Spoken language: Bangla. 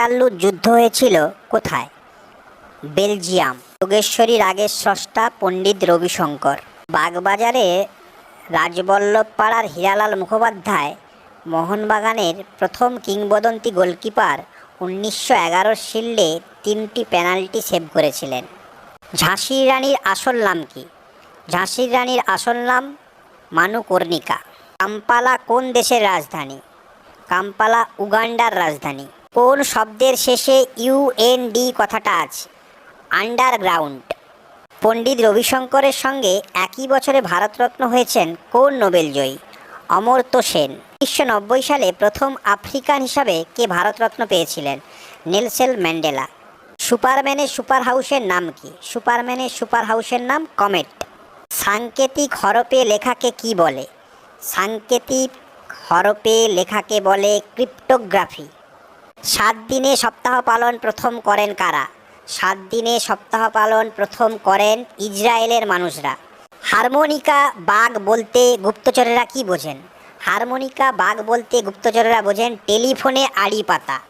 ওয়াটারলুর যুদ্ধ হয়েছিল কোথায়? বেলজিয়াম। যোগেশ্বরী রাগের স্রষ্টা পণ্ডিত রবিশঙ্কর। বাগবাজারে রাজবল্লভ পাড়ার হীরালাল মুখোপাধ্যায় মোহনবাগানের প্রথম কিংবদন্তি গোলকিপার উনিশশো এগারোর শিল্ডে তিনটি পেনাল্টি সেভ করেছিলেন। ঝাঁসির রানীর আসল নাম কি? ঝাঁসির রানীর আসল নাম মানু কর্ণিকা। কাম্পালা কোন দেশের রাজধানী? কাম্পালা উগান্ডার রাজধানী। কোন শব্দের শেষে ইউএনডি কথাটা আছে আন্ডারগ্রাউন্ড পণ্ডিত রবিশঙ্করের সঙ্গে একই বছরে ভারতরত্ন হয়েছেন কোন নোবেল জয়ী অমর্ত্য সেন। উনিশশো নব্বই সালে প্রথম আফ্রিকান হিসাবে কে ভারতরত্ন পেয়েছিলেন? নেলসেল ম্যান্ডেলা। সুপারম্যানের সুপার হাউসের নাম কি? সুপারম্যানের সুপার হাউসের নাম কমেট। সাংকেতিক হরপে লেখাকে কি বলে? সাংকেতিক হরপে লেখাকে বলে ক্রিপ্টোগ্রাফি। সাত দিনে সপ্তাহ পালন প্রথম করেন কারা? সাত দিনে সপ্তাহ পালন প্রথম করেন ইসরায়েলের মানুষরা। হারমোনিকা বাঘ বলতে গুপ্তচরেরা কি বোঝেন? হারমোনিকা বাঘ বলতে গুপ্তচরেরা বোঝেন টেলিফোনে আড়ি পাতা